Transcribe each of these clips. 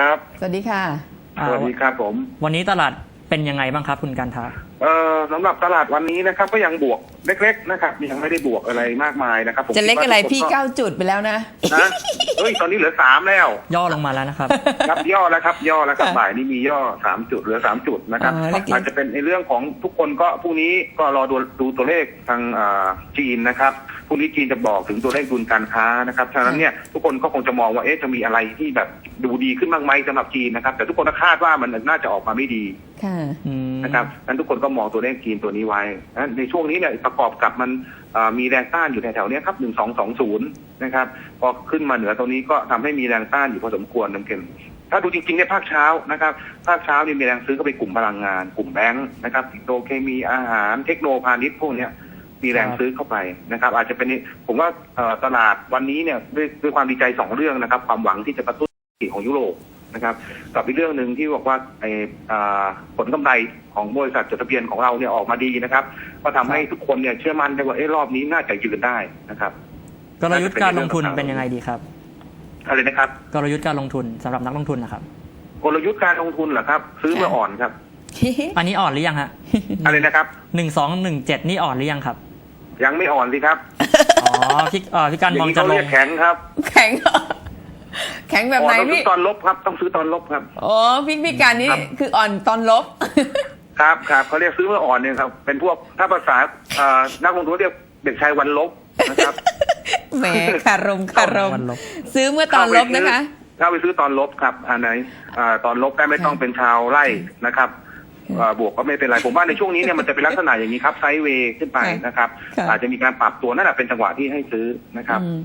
ครับสวัสดีค่ะ สวัสดีครับผม วันนี้ตลาดเป็นยังไงบ้างครับ คุณกันทาเอ่อสำหรับตลาดวันนี้นะครับ ก็ยังบวกเล็ก ๆ นะครับยังไม่ได้บวกอะไรมากมายนะครับผมจะเล็กอะไรพี่คิดว่เก้าจุดไปแล้วนะทุกคนก็นะเฮ้ยตอนนี้เหลือสามแล้ว ย่อลงมาแล้วนะครับครับย่อแล้วครับ ย่อแล้วครับค่ะบ่ายนี้มีย่อสามจุดเหลือสามจุดนะครับอ๋อแล้วกินอาจจะเป็นในเรื่องของทุกคนก็พรุ่งนี้ก็รอดูดูตัวเลขทางอ่าจีนนะครับพรุ่งนี้จีนจะบอกถึงตัวเลขดุลการค้านะครับฉะนั้นเนี่ยทุกคนก็คงจะมองว่าเอ๊ะจะมีอะไรที่แบบดูดีขึ้นบ้างไหมสำหรับจีนนะครับ แต่ทุกคนก็คาดว่ามันน่าจะออกมาไม่ดีค่ะอืมนะครับนั้นทุกคนก็มองตัวเลขจีนตัวนี้ไว้นะในช่วงนี้เนี่ยประกอบกับมันเอ่อมีแรงต้านอยู่แถวๆเนี้ยครับหนึ่งสองสองศูนย์นะครับพอขึ้นมาเหนือตรงนี้ก็ทำให้มีแรงต้านอยู่พอสมควรน้ำเก็มถ้าดูจริงๆเนี่ยภาคเช้านะครับภาคเช้านี่มีแรงซื้อเข้าไปกลุ่มพลังงาน กลุ่มแบงค์นะครับปิโตรเคมีอาหารเทคโนพาณิชย์พวกเนี้ย มีแรงซื้อเข้าไปนะครับ อาจจะเป็นผมว่าเอ่อตลาดวันนี้เนี่ยด้วยด้วยความดีใจสองเรื่องนะครับ ความหวังที่จะกระตุ้นเศรษฐกิจของยุโรปนะครับกับอีกเรื่องหนึ่งที่บอกว่าไอ้อ่าผลกำไรของบริษัทจดทะเบียนของเราเนี่ยออกมาดีนะครับ ก็ทำให้ทุกคนเนี่ยเชื่อมั่นได้ว่าเอ้รอบนี้น่าจะยืนได้นะครับกลยุทธ์การลงทุนเป็นยังไงดีครับอะไรนะครับกลยุทธ์การลงทุนสำหรับนักลงทุนนะครับกลยุทธ์การลงทุนเหรอครับ ซื้อเมื่ออ่อนครับอันนี้อ่อนหรือยังฮะอะไรนะครับหนึ่งสองหนึ่งเจ็ดนี่อ่อนหรือยังครับ ยังไม่อ่อนสิครับอ๋อพี่เอ่อพี่กันอย่ามองงนี้จะเขาลเรีง ยกแข็งครับแข็งแข็งแบบอ่อไหนนต้องซื้พี่อตอนลบครับ ต้องซื้อตอนลบครับอ๋อพี่พี่การนี่ครับ คืออ่อนตอนลบ ครับครับเขาเรียกซื้อเมื่ออ่อนเนี่ยครับ เป็นพวกถ้าภาษาเอ่อนักลงทุนเรียกเด็กชายวันลบนะครับแหมคารมคารม วันลบ ซื้อเมื่อตอนลบนะคะ เข้าไปซื้อตอนลบครับอันไหนอ่าตอนลบได้ไม่ต้องเป็นชาวไร่นะครับอ่า บวกก็ไม่เป็นไรผมว่าในช่วงนี้เนี่ยมันจะเป็นลักษณะอย่างนี้ครับไซด์เวย์ขึ้นไปค่ะนะครับค่ะอาจจะมีการปรับตัวนั่นแหละเป็นจังหวะที่ให้ซื้อนะครับอืม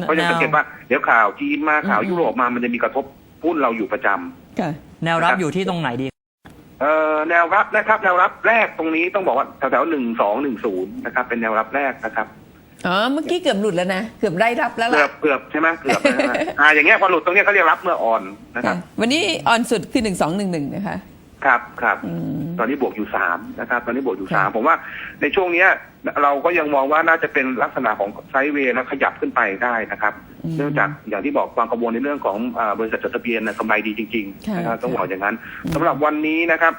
เพราะยังสังเกตว่าเดี๋ยวข่าวจีนมาข่าวอืมยุโรปมามันจะมีกระทบหุ้นเราอยู่ประจำค่ะแนวรับอยู่ที่ตรงไหนดีเอ่อแนวรับนะครับ แนวรับแรกตรงนี้ต้องบอกว่าแถวๆหนึ่งสองหนึ่งศูนย์นะครับ เป็นแนวรับแรกนะครับอ๋อเมื่อกี้เกือบหลุดแล้วนะเกือบได้รับแล้วเกือล่ะบเกือบใช่ไหมเกือบนะฮะอ่าอย่างเงี้ยพอหลุดตรงเนี้ยเขาเรียกรับเมื่ออ่อนนะครับค่ะวันนี้อ่อนสุดคือหนึ่งสองหนึ่งหนึ่งนะคะ ครับครับอืมตอนนี้บวกอยู่สามนะครับ ตอนนี้บวกอยู่ค่ะสามผมว่าในช่วงเนี้ย เราก็ยังมองว่าน่าจะเป็นลักษณะของไซด์เวย์แล้วขยับขึ้นไปได้นะครับ เนื่องจากอย่างที่บอกความกังวลในเรื่องของอาบริษัทจดทะเบียนนะกำไรดีจริงๆค่ะนะครับต้องค่ะบอกอย่างนั้นสำหรับวันนี้นะครับ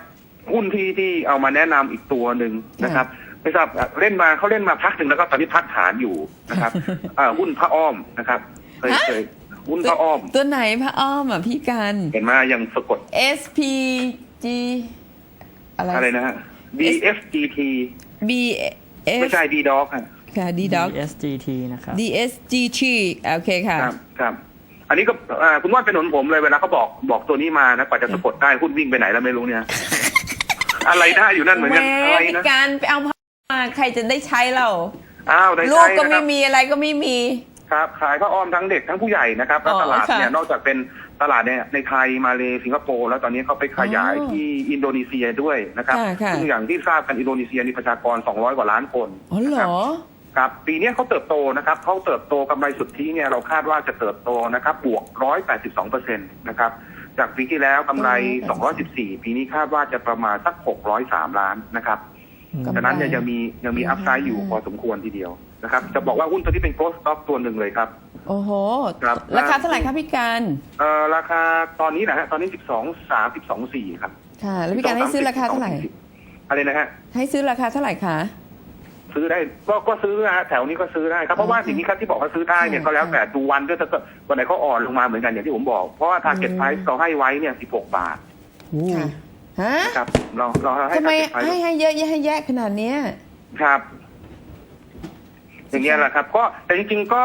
หุ้นที่ที่เอามาแนะนำอีกตัวหนึ่งนะครับไม่ทราบอะเล่นมาเขาเล่นมาพักหนึ่งแล้วก็ตอนนี้พักฐานอยู่นะครับอ่าหุ้นพระอ้อมนะครับเคยเคยหุ้นพระอ้อม ตัวไหนพระอ้อมอะพี่การเห็นไหมยังสะกด SPG อะไรอะไรนะฮะ DFGT B ไม่ F ใช่ D Dog ค่ะค่ะ D Dog SGT นะครับ DSGT โอเคค่ะ ครับครับ อันนี้ก็อ่าคุณว่าเป็นหนุนผมเลยเวลาเขาบอกบอกตัวนี้มานะกว่าจะสะกดได้หุ้นวิ่งไปไหนแล้วไม่รู้เนี่ย อะไรได้อยู่นั่นเหมือนกันแหอะไรพี่นะการไปเอามาใครจะได้ใช้เราอ้าวได้ลูใช่กก็นะคไม่รับมีอะไรก็ไม่มี ครับขายผ้าอ้อมทั้งเด็กทั้งผู้ใหญ่นะครับแล้วอ๋อตลาดเนี่ยค่ะนอกจากเป็นตลาดเนี่ยในไทยมาเลสิงคโปร์แล้วตอนนี้เขาไปขยายอ๋อที่อินโดนีเซียด้วยนะครับค่ะค่ะซึ่งอย่างที่ทราบกันอินโดนีเซียมีประชากร 200 กว่าล้านคนอ๋อเหรนะครับอครับปีนี้เขาเติบโตนะครับเขาเติบโตกำไรสุทธิเนี่ยเราคาดว่าจะเติบโตนะครับบวก 182เปอร์เซ็นต์นะครับจากปีที่แล้วกำไร 214 ปีนี้คาดว่าจะประมาณสัก 603 ล้านนะครับกำไรฉะนั้นเนี่ยยังมียังมีอัพไซด์อยู่พอสมควรทีเดียว นะครับ จะบอกว่าหุ้นตัวนี้เป็นโกลด์สต็อกตัวหนึ่งเลยครับ โอ้โห ครับ ราคาเท่าไหร่คะพี่การเอ่อราคาตอนนี้นะฮะตอนนี้12 3 12 4ครับค่ะ แล้วพี่การให้ซื้อราคาเท่าไหร่อะไรนะฮะให้ซื้อราคาเท่าไหร่คะซื้อได้ก็ก็ซื้อนะฮะแถวนี้ก็ซื้อได้ครับเพราะว่าสิ่งนี้ครับที่บอกว่าซื้อได้เนี่ยค่ะก็แล้วแต่ดูวันด้วยถ้าเกิดวันไหนเขาอ่อนลงมาเหมือนกันอย่างที่ผมบอกเพราะว่า target อืม price เราให้ไว้เนี่ย16บาทค่ะฮะนะครับเราเราให้ทำไม target price ให้ให้เยอะแยะให้แยะขนาดเนี้ยครับ อย่างเงี้ยแหละครับ ก็แต่จริงๆก็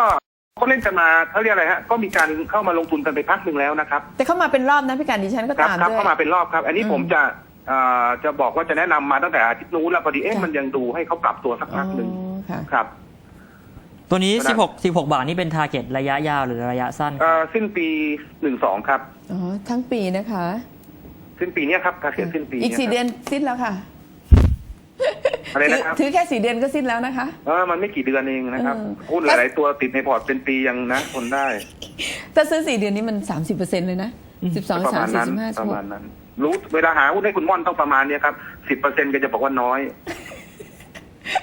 ก็เล่นกันมาเขาเรียกอะไรฮะก็มีการเข้ามาลงทุนกันไปพักหนึ่งแล้วนะครับแต่เข้ามาเป็นรอบนะพี่การดิฉันก็ครับตามครับด้วย เข้ามาเป็นรอบครับ อันนี้อืม ผมจะเอ่อจะบอกว่าจะแนะนำมาตั้งแต่อาทิตย์นู้นแล้วพอดีเอ๊ะค่ะมันยังดูให้เขาปรับตัวสักพักหนึ่งอ๋อค่ะ ครับ ตัวนี้ก็ได้16 16 บาทนี่เป็น target ระยะยาวหรือระยะสั้นเอ่อสิ้นปีหนึ่งสองครับ อ๋อ ทั้งปีนะคะสิ้นปีเนี้ยครับการเสียสิ้นปีอีกยสี่ครับเดือนสิ้นแล้วค่ะ อะไรนะครับถือถือแค่สี่เดือนก็สิ้นแล้วนะคะ เออมันไม่กี่เดือนเองนะครับเออ หุ้นหลายๆตัวติดในพอร์ตเป็นปียังนะทนได้ถ้าซื้อสี่เดือนนี้มันสามสิบเปอร์เซ็นเลยนะสิบสองประสามมาณสี่นั้นสิบห้าปชั่วระโมมางณนั้น รู้เวลาหาหุ้นให้คุณม่อนต้องประมาณเนี้ยครับสิบเปอร์เซ็นต์ก็จะบอกว่าน้อย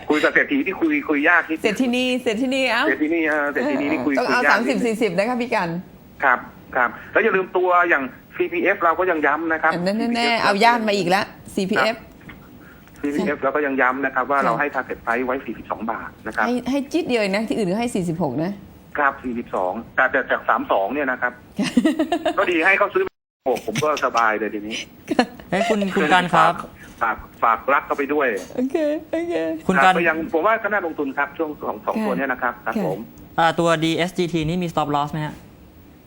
คุยกับเศรษฐีที่คุยคุยยากที่เสร็จที่นี่เสร็จที่นี่เอ้าเศรษฐีนี่เออเศรษฐีนี่นี่คุยต้องคุยเอายาสากมสิบนิดนึง สี่สิบนะคะพี่กันครับครับ แล้วอย่าลืมตัวอย่าง CPF เราก็ยังย้ำนะครับ อันนั้นแน่ CPF ๆเอาย่านมาอีกแล้ว CPF CPF เราก็ยังย้ำนะครับ ว่าค่ะเราให้ target price ไว้ 42 บาทนะครับให้ให้จิตเดียวเองนะ ที่อื่นก็ให้ 46 นะ ครับ 42 แต่แต่จาก 32 เนี่ยนะครับ ก็ดีให้เขาซื้อโอ้ผมก็สบายเลยทีนี้เอ้ยคุณคุณการครับ ฝากฝากรักเข้าไปด้วยโอเค โอเค คุณคการบก็ยังผมว่าก็น่าลงทุนครับ ช่วงสองสองค่ะตัวเนี้นะครับครับค่ะ ผม อ่าตัว DSGT นี่มี stop loss ไหมฮะ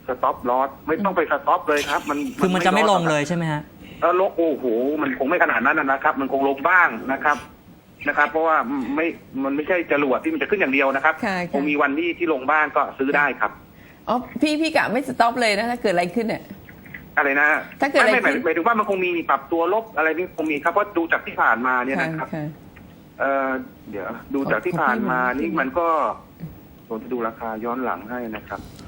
สต็อปลอสไม่ต้องไปสต็อปเลยครับ มันคือมันจะไม่ลงอสเลยใช่ไหมฮะ เออลงโอ้โหมันคงไม่ขนาดนั้นนะนะครับ มันคงลงบ้างนะครับนะครับ เพราะว่าไม่มันไม่ใช่จรวดที่มันจะขึ้นอย่างเดียวนะครับค่ะคงมีวันที่ที่ลงบ้างก็ซื้อได้ครับอ๋อพี่พี่กะไม่สต็อปเลยนะถ้าเกิดอะไรขึ้นเนี่ยอะไรนะถ้าเกิดอะไรไม่ไม่หมายขึ้นหมายถึงว่ามันคงมีปรับตัวลบอะไรนี่คงมีครับเพราะดูจากที่ผ่านมาเนี่ยค่ะนะครับค่ะเออเดี๋ยวดูจากที่ผ่านมานี่มันก็ผมจะดูราคาย้อนหลังให้นะครับเอ่ออ๋อ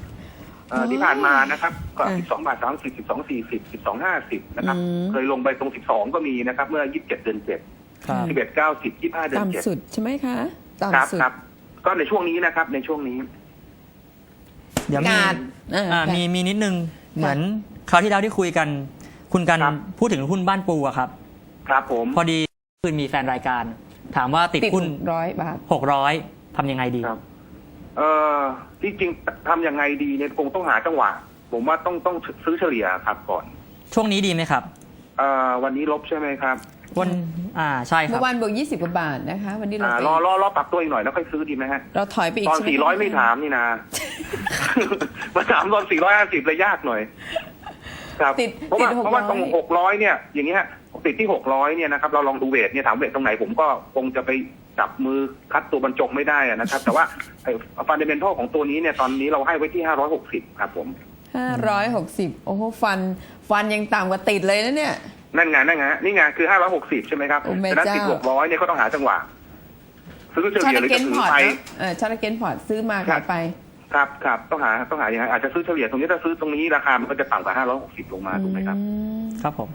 ที่ผ่านมานะครับก็ค่ะ12บาท30 12 40 12 50นะครับอืมเคยลงไปตรง 12 ก็มีนะครับ เมื่อ 27 เดือน7ครับ11 90 25 เดือนต่ำ7สุดใช่ไหมคะครับต่ำสุดครับก็ในช่วงนี้นะครับ ในช่วงนี้เดี๋ยวมีการอ่าอ่าค่ะมีมีนิดนึงเหมือนคราวที่แล้วที่คุยกัน คุณกันครับพูดถึงหุ้นบ้านปูอะครับ ครับผมพอดีคืนมีแฟนรายการ ถามว่าติดติดหุ้นร้อยบาท600ทำยังไงดีครับ เอ่อจริงๆทำยังไงดีเนี่ยคงต้องหาจังหวะ ผมว่าต้องต้องซื้อเฉลี่ยครับก่อนช่วงนี้ดีไหมครับเอ่อวันนี้ลบใช่ไหมครับ วันอ่าใช่คเมื่รับอวานบวก20กว่าบาทนะคะ วันนี้เราอ่าไปรอรอรอปรับตัวอีกหน่อยแล้วค่อยซื้อดีไหมฮะเราถอยไปอีกตอนใช่ไหม400 ไม่ถามนี่นะมาถามตอน 450เลยยากหน่อย ครับติดเพราะว่าติดเพราะว่าตรง600 600 เนี่ย อย่างเงี้ย ติดที่600เนี่ยนะครับเราลองดูเวทเนี่ยถามเวทตรงไหนผมก็คงจะไปจับมือคัดตัวบรรจงไม่ได้อะนะครับ แต่ว่าฟันเดเมนทัลของตัวนี้เนี่ยตอนนี้เราให้ไว้ที่560ครับผม560โอ้โหฟันฟันยังต่ำกว่าติดเลยนะเนี่ย นั่นไงนั่นไงนี่ไงคือ560ใช่ไหมครับโอ้แม่ฉะนั้นติดเจ้า600เนี่ยก็ต้องหาจังหวะซื้อเฉชาลี่ยร์หรือเกจะนถืพออร์ตไปนะเออชาร์เกนพอร์ตซื้อมาขายไปครับครับต้องหาต้องหาอย่างไรอาจจะซื้อเฉลี่ยตรงนี้ถ้าซื้อตรงนี้ราคามันก็จะต่ำกว่า560ลงมาถูกไหมครับอืมครับผม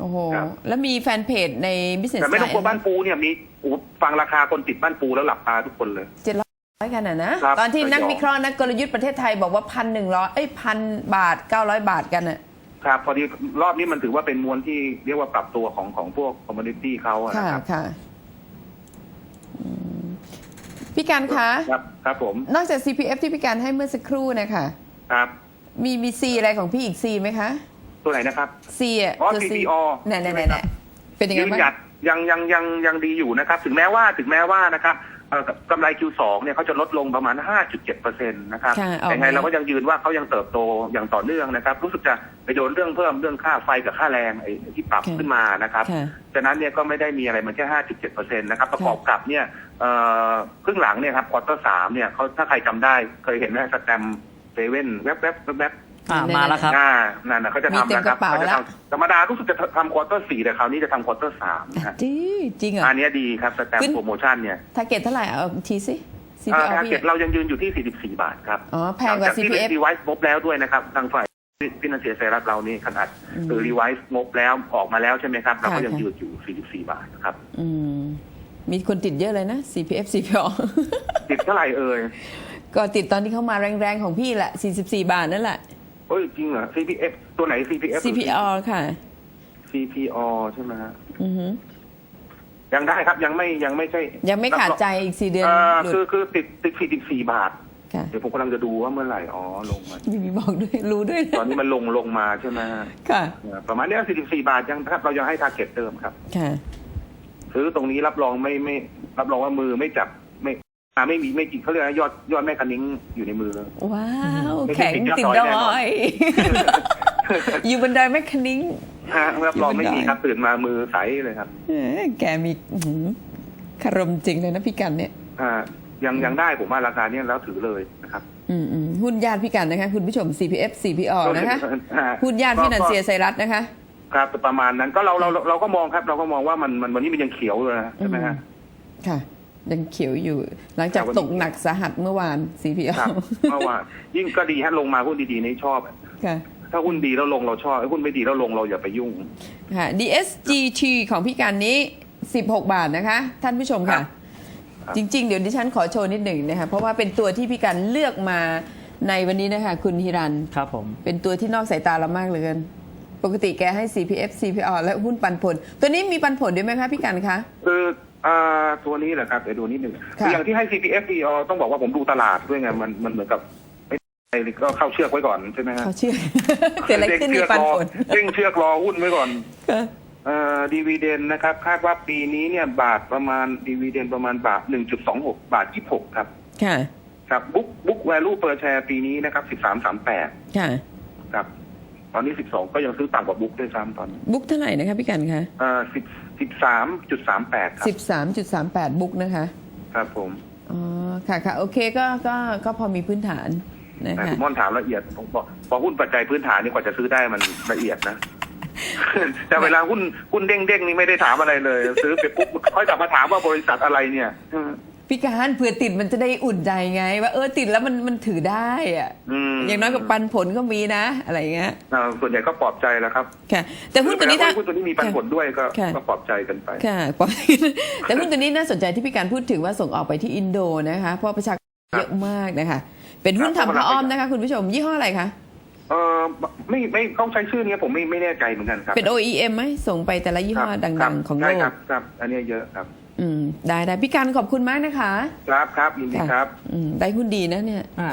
โอ้โห ครับ แล้วมีแฟนเพจใน Business แต่ไม่ต้องกลัว Line บ้านปูเนี่ยมีโอ้ฟังราคาคนติดบ้านปูแล้วหลับตาทุกคนเลย เจ็ดร้อยกันนะนะ ครับตอนที่นักระยอง วิเคราะห์นักกลยุทธ์ประเทศไทยบอกว่าพันหนึ่งร้อยเอ้ยพันบาทเก้าร้อยบาทกันน่ะ ครับพอดีรอบนี้มันถือว่าเป็นมวลที่เรียกว่าปรับตัวของของพวกคอมมูนิตี้เขาอะค่ะนะครับค่ะอืมพี่การคะ ครับครับผมนอกจาก CPF ที่พี่การให้เมื่อสักครู่นะคะ ครับ มีมี C อะไรของพี่อีก C ไหมคะ ตัวไหนนะครับ C อะอ๋อตัว CPO แน่แน่ใช่แน่ไหมครับเป็นยังไงยืนบ้างหยัดยังยังยังยังดีอยู่นะครับ ถึงแม้ว่าถึงแม้ว่านะครับเอ่อกำไร Q2 เนี่ยเขาจะลดลงประมาณ 5.7%นะครับค่ะเอาแต่ไงแล้วเราก็ยังยืนว่าเขายังเติบโตอย่างต่อเนื่องนะครับ รู้สึกจะไปโดนเรื่องเพิ่มเรื่องค่าไฟกับค่าแรงไอ้ที่ปรับขึ้นมานะครับ ค่ะ ฉะนั้นเนี่ยก็ไม่ได้มีอะไรมันแค่ 5.7%นะครับประกอบกับเนี่ยเอ่อครึ่งหลังเนี่ยครับควอเตอร์สามเนี่ยเขาถ้าใครจำได้เคยเห็นไหมสแตมเซเว่นแวบๆแวบๆแวบ อ่ามาแล้วครับๆอ่านั่นนะเขาจะมีทำเต็มนะครับกระเป๋าเขาจะแล้ว ทำธรรมดารู้สึกจะทำควอเตอร์สี่แต่คราวนี้จะทำควอเตอร์สามนะฮะจริงจริงเหรอ อันเนี้ยดีครับสแตมขึ้น โปรโมชั่นเนี่ยทาร์เก็ตเท่าไหร่เอาอีกทีสิเอ่อ CPO ทาร์พี่ เก็ตเรายังยืนอยู่ที่ 44 บาทครับอ๋อแพงกว่าที่ CPF รีไวซ์งบแล้วด้วยนะครับทางฝ่ายฟินแลนเซียไซรัสเรานี่ขนาดอืมคือรีไวซ์งบแล้วออกมาแล้วใช่ไหมครับเราก็ค่ะยังค่ะยืนอยู่ 44 บาทครับอืม มีคนติดเยอะเลยนะ CPF CPO ติดเท่าไหร่เอ่ย ก็ติดตอนที่เขามาแรงๆของพี่แหละ 44 บาทนั่นแหละ เฮ้ยจริงเหรอ CPF ตัวไหน CPF หรือ CPO ค่ะ CPO ใช่ไหมฮะอือหือยังได้ครับยังไม่ยังไม่ใช่ ยังไม่ขาดใจอีก4เดือนเอ่อหลุคือดคือติดติด44บาท ค่ะเดี๋ยวผมกำลังจะดูว่าเมื่อไหร่อ๋อลงมามีบอกด้วยรู้ด้วยตอนนะนี้มันลงลงมาใช่ไหมฮะค่ะประมาณเนี้ย44บาทยังครับเรายังให้ทาร์เก็ตเดิมครับ ค่ะ ซื้อตรงนี้รับรองไม่ไม่ รับรองว่ามือไม่จับไม่ อ่าไม่มีไม่จริงเขาเรียกว่ายอดยอดแม่คันนิ้งอยู่ในมือ ว้าวไม่ใช่แข็งติดยอดติดดดอยแน่นอนอย อยู่บนดอยแมคคานิงฮะรับรองไม่มีครับตื่นมามือใสเลยครับเออแกมีอื้อหือคารมจริงเลยนะพี่กันเนี่ยอ่ายังยังได้ผมว่าราคาเนี้ยแล้วถือเลยนะครับ อืมอืมหุ้นญาติพี่กันนะคะ คุณผู้ชม CPF CPO นะคะอ่าหุ้นญาติฟินันเซียก็ไซรัสนะคะครับประมาณนั้นก็เราเราเราเราก็มองครับ เราก็มองว่ามันมันวันนี้มันยังเขียวเลยนะใช่ไหมฮะค่ะ ยังเขียวอยู่ หลังจากครับตกหนักสาหัสเมื่อวาน CPO ครับเพราะว่ายิ่งก็ดีฮะลงมาหุ้นดีๆนี่ชอบค่ะถ้าหุ้นดีแล้วลงเราชอบไอ้หุ้นไม่ดีแล้วลงเราอย่าไปยุ่งค่ะ DSGT ของพี่กันนี้ 16 บาทนะคะ ท่านผู้ชมค่ะครับจริง ๆ เดี๋ยวดิฉันขอโชว์นิดหนึ่งนะคะเพราะว่าเป็นตัวที่พี่กันเลือกมาในวันนี้นะคะ คุณฮิรันครับผมเป็นตัวที่นอกสายตาเรามากเหลยกันปกติแกให้ CPF CPO และหุ้นปันผล ตัวนี้มีปันผลด้วยไหมคะพี่กันคะ คือ อ่าตัวนี้แหละครับเดี๋ยวดูนิดหนึ่งค่ะคืออย่างที่ให้ CPF EO ต้องบอกว่าผมดูตลาดด้วยไงมันมันเหมือนกับไม่ไม่ก็เข้าเชือกไว้ก่อนใช่ไหมฮะเขาเชื่อ เกิดอะไรขึ้นมีปันผลเร่งเชือกรอหุ้นไว้ก่อน ค่ะ เอ่อดีวเดนนะครับ คาดว่าปีนี้เนี่ยบาทประมาณดีวเดนประมาณบาท 1.26 บาท 26 ครับค่ะ ครับบุ๊กบุ๊กแวลูเปอร์แชร์ปีนี้นะครับ 13.38 ค่ะ ครับต อนนี้ 12 ก็ยังซื้อต่ำกว่าบุ๊กด้วยซ้ำตอนนี้บุ๊กเท่าไหร่นะคะพี่กันคะเอ่อ10 13.38 ครับ 13.38 บุ๊กนะคะ ครับผม อ๋อ ค่ะค่ะโอเคก็ก็ก็พอมีพื้นฐานนะแต่คะคุณม่อนถามละเอียดผมบอกพอหุ้นปัจจัยพื้นฐานนี่กว่าจะซื้อได้มันละเอียดนะ แต่เวลาหุ้นหุ้นเด้งเด้งๆนี่ไม่ได้ถามอะไรเลย ซื้อไปปุ๊บค่อยกลับมาถามว่าบริษัทอะไรเนี่ยอืม พี่การเผื่อติดมันจะได้อุ่นใจไง ว่าเออติดแล้วมันมันถือได้อะอืมอย่างน้อยกับปันผลก็มีนะ อะไรอย่างเงี้ยอ่าส่วนใหญ่ก็ปลอบใจแล้วครับค่ะ แต่หุ้นตัวนี้ซื้อถ้าไปแล้หุ้นตัวนี้มีปันผลด้วยก็ค่ะ ก็ปลอบใจกันไป ค่ะปล่อย แต่หุ้นตัวนี้น่าสนใจที่พี่การพูดถึงว่าส่งออกไปที่อินโดนะคะ เพราะประชากรเยอะมากนะคะ เป็นหุ้นครับทำผ้าอ้อมนะคะ คุณผู้ชมยี่ห้ออะไรคะ เออไม่ไม่เขาใช้ชื่อเนี้ยผมไม่ไม่แน่ใจเหมือนกันครับเป็น OEM ไหมส่งไปแต่ละยี่ห้อครับดัครังบๆของโลใช่ก ครับครับ อันเนี้ยเยอะครับ อืมได้ได้พี่การขอบคุณมากนะคะ ครับครับยินดีครับ อืมได้หุ้นดีนะเนี่ย อ่า